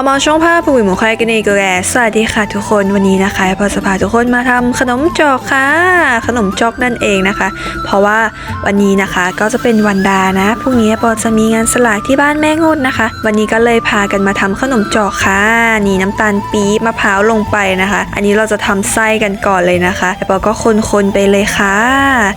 เอามาช่องภาพปุ๋ยหมูควายกันเองก็แกสวัสดีค่ะทุกคนวันนี้นะคะพอจะพาทุกคนมาทำขนมจอกค่ะ ขนมจอกนั่นเองนะคะ เพราะว่าวันนี้นะคะก็จะเป็นวันดานะพรุ่งนี้ปอจะมีงานสลากที่บ้านแม่งดนะคะ วันนี้ก็เลยพากันมาทำขนมจอกค่ะนี่น้ำตาลปี๊บมะพร้าวลงไปนะคะ อันนี้เราจะทำไส้กันก่อนเลยนะคะแล้วปอก็คนๆไปเลยค่ะ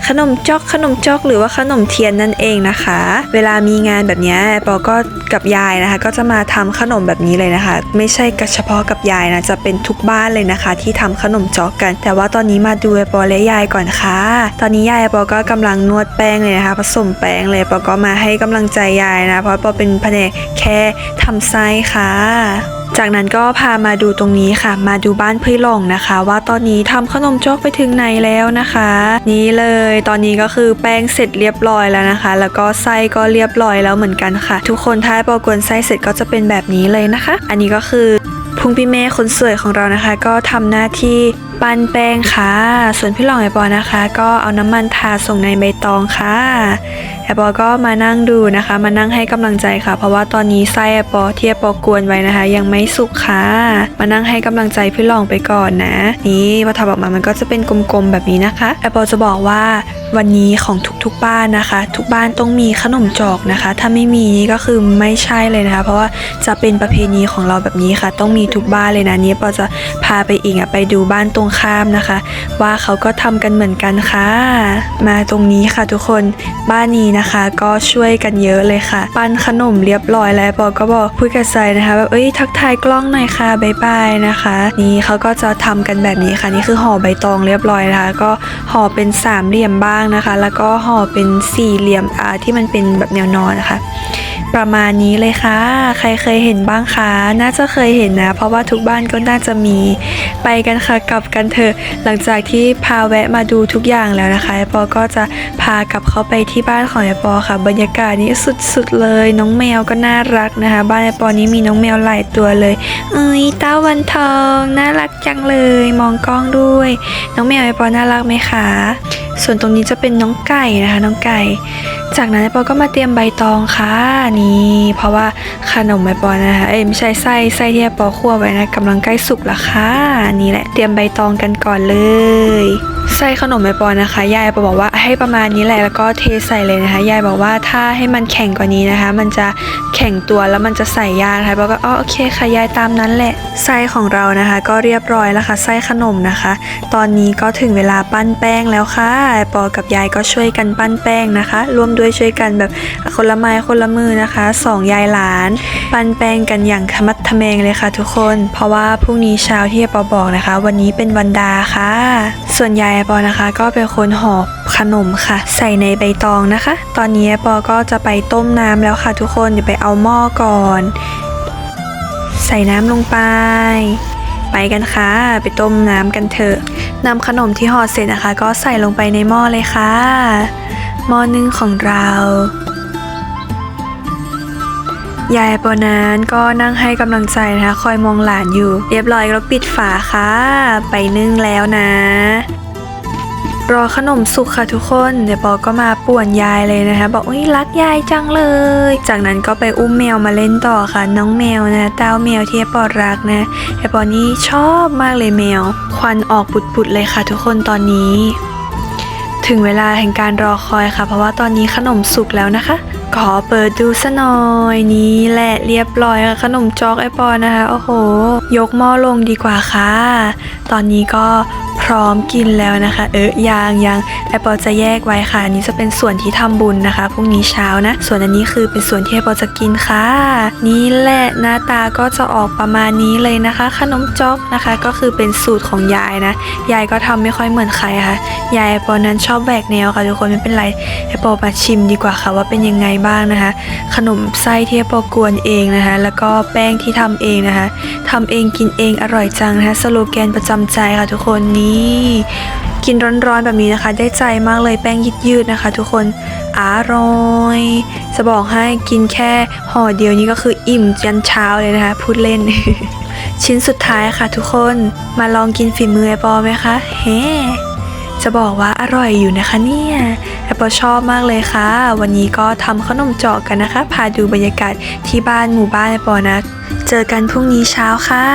ขนมจอกขนมจอกหรือว่าขนมเทียนนั่นเองนะคะ เวลามีงานแบบนี้ปอก็กับยายนะคะ ก็จะมาทำขนมแบบนี้เลยนะคะ ไม่ใช่กเฉพาะกับยายนะจะเป็นทุกบ้านเลยนะคะ ที่ทำขนมจ๊อกกัน แต่ว่าตอนนี้มาดูไอปอและยายก่อนค่ะ ตอนนี้ยายปอก็กำลังนวดแป้งเลยนะคะผสมแป้งเลยปอก็มาให้กำลังใจยายนะ เพราะปอเป็นแผนกแค่ทำไส้ค่ะ จากนั้นก็พามาดูตรงนี้ค่ะ มาดูบ้านพี่หลงนะคะ ว่าตอนนี้ทำขนมโจ๊กไปถึงไหนแล้วนะคะ นี่เลยตอนนี้ก็คือแป้งเสร็จเรียบร้อยแล้วนะคะ แล้วก็ไส้ก็เรียบร้อยแล้วเหมือนกันค่ะ ทุกคนท้ายปอกวนไส้เสร็จก็จะเป็นแบบนี้เลยนะคะ อันนี้ก็คือพุงพี่เมย์คนสวยของเรานะคะ ก็ทำหน้าที่ ปันแป้งค่ะ ส่วนพี่หลองไอปอนะคะ ก็เอาน้ำมันทาส่งในใบตองค่ะไอปอก็มานั่งดูนะคะ มานั่งให้กำลังใจค่ะ เพราะว่าตอนนี้ไส้ไอปอที่ไอปอกวนไว้นะคะ ยังไม่สุกค่ะ มานั่งให้กำลังใจพี่หลองไปก่อนนะ นี่พอทำออกมามันก็จะเป็นกลมๆแบบนี้นะคะไอปอจะบอกว่าวันนี้ของทุกๆบ้านนะคะ ทุกบ้านต้องมีขนมจอกนะคะ ถ้าไม่มีนี่ก็คือไม่ใช่เลยนะคะ เพราะว่าจะเป็นประเพณีของเราแบบนี้ค่ะ ต้องมีทุกบ้านเลยนะนี่ปอจะพาไปอีกอะไปดูบ้านตรงข้ามนะคะ ว่าเขาก็ทำกันเหมือนกันค่ะ มาตรงนี้ค่ะทุกคนบ้านนี้นะคะก็ช่วยกันเยอะเลยค่ะ ปั้นขนมเรียบร้อยแล้วปอก็บอกพูดกับใจนะคะแบบเอ้ยทักทายกล้องหน่อยค่ะบายบายนะคะ นี่เขาก็จะทำกันแบบนี้ค่ะ นี่คือห่อใบตองเรียบร้อยนะคะ ก็ห่อเป็นสามเหลี่ยมบ้างนะคะ แล้วก็ห่อเป็นสี่เหลี่ยมอ่าที่มันเป็นแบบแนวนอนนะคะ ประมาณนี้เลยค่ะ ใครเคยเห็นบ้างคะ น่าจะเคยเห็นนะ เพราะว่าทุกบ้านก็น่าจะมี ไปกันค่ะกลับกันเถอะ หลังจากที่พาแวะมาดูทุกอย่างแล้วนะคะไอปอก็จะพากลับเข้าไปที่บ้านของไอปอค่ะ บรรยากาศนี้สุดๆเลย น้องแมวก็น่ารักนะคะ บ้านไอปอนี้มีน้องแมวหลายตัวเลย เอ้ยเต้าวันทอง น่ารักจังเลย มองกล้องด้วย น้องแมวไอปอน่ารักไหมคะ ส่วนตรงนี้จะเป็นน้องไก่นะคะ น้องไก่ จากนั้นปอก็มาเตรียมใบตองค่ะนี่ เพราะว่าขนมไอปอนะคะเอ้ยไม่ใช่ไส้ไส้ที่ปอคั่วไว้นะกำลังใกล้สุกแล้วค่ะนี่แหละเตรียมใบตองกันก่อนเลยไส้ขนมไอปอนะคะยายปอบอกว่าให้ประมาณนี้แหละแล้วก็เทใส่เลยนะคะยายบอกว่าถ้าให้มันแข็งกว่านี้นะคะ มันจะ แข็งตัวแล้วมันจะใส่ยานะคะปอก็อ๋อโอเคค่ะยายตามนั้นแหละไส้ของเรานะคะ ก็เรียบร้อยแล้วค่ะไส้ขนมนะคะ ตอนนี้ก็ถึงเวลาปั้นแป้งแล้วค่ะปอกับยายก็ช่วยกันปั้นแป้งนะคะ ร่วมด้วยช่วยกันแบบคนละไม้คนละมือนะคะสองยายหลาน ปั้นแป้งกันอย่างขมัดทะแมงเลยค่ะทุกคน เพราะว่าพรุ่งนี้เช้าที่ปอบอกนะคะ วันนี้เป็นวันดาค่ะ ส่วนยายปอนะคะก็เป็นคนห่อ ขนมค่ะ ใส่ในใบตองนะคะ ตอนนี้ปอก็จะไปต้มน้ำแล้วค่ะทุกคนเดี๋ยวไปเอาหม้อก่อน ใส่น้ำลงไป ไปกันค่ะ ไปต้มน้ำกันเถอะนำขนมที่ห่อเสร็จนะคะ ก็ใส่ลงไปในหม้อเลยค่ะหม้อนึ่งของเรายายปอนั้นก็นั่งให้กำลังใจนะคะ คอยมองหลานอยู่ เรียบร้อยแล้วปิดฝาค่ะ ไปนึ่งแล้วนะ รอขนมสุกค่ะทุกคนเดี๋ยวปอก็มาป่วนยายเลยนะคะบอกอุ้ยรักยายจังเลย จากนั้นก็ไปอุ้มแมวมาเล่นต่อค่ะ น้องแมวนะเต้าแมวที่ไอปอรักนะไอปอนี่ชอบมากเลยแมว ควันออกปุดๆเลยค่ะ ทุกคนตอนนี้ ถึงเวลาแห่งการรอคอยค่ะ เพราะว่าตอนนี้ขนมสุกแล้วนะคะขอเปิดดูซะหน่อยนี่แหละเรียบร้อยค่ะขนมจอกไอปอนะคะโอ้โห ยกหม้อลงดีกว่าค่ะ ตอนนี้ก็ พร้อมกินแล้วนะคะ เออยางยังไอปอจะแยกไว้ค่ะอันนี้จะเป็นส่วนที่ทำบุญนะคะพรุ่งนี้เช้านะ ส่วนอันนี้คือเป็นส่วนที่ไอปอจะกินค่ะ นี่แหละหน้าตาก็จะออกประมาณนี้เลยนะคะ ขนมจ๊อกนะคะ ก็คือเป็นสูตรของยายนะ ยายก็ทำไม่ค่อยเหมือนใครค่ะ ยายไอปอนั้นชอบแบกแนวค่ะทุกคนไม่เป็นไรไอปอมาชิมดีกว่าค่ะว่าเป็นยังไงบ้างนะคะ ขนมไส้ที่ไอปอกวนเองนะคะ แล้วก็แป้งที่ทำเองนะคะทำเองกินเองอร่อยจังนะคะสโลแกนประจำใจค่ะทุกคนนี่กินร้อนๆแบบนี้นะคะ ได้ใจมากเลยแป้งยืดๆนะคะ ทุกคนอร่อยจะบอกให้กินแค่ห่อเดียวนี้ก็คืออิ่มยันเช้าเลยนะคะ พูดเล่น ชิ้นสุดท้ายค่ะทุกคนมาลองกินฝีมือไอปอไหมคะเฮ้จะบอกว่าอร่อยอยู่นะคะเนี่ยแอปเปิลชอบมากเลยค่ะ วันนี้ก็ทำขนมเจาะกันนะคะ พาดูบรรยากาศที่บ้านหมู่บ้านแอปเปิลนะ จจอกันพรุ่งนี้เช้าค่ะ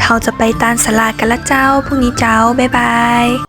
เราจะไปตานสลากันละเจ้า พรุ่งนี้เจ้า บ๊ายบาย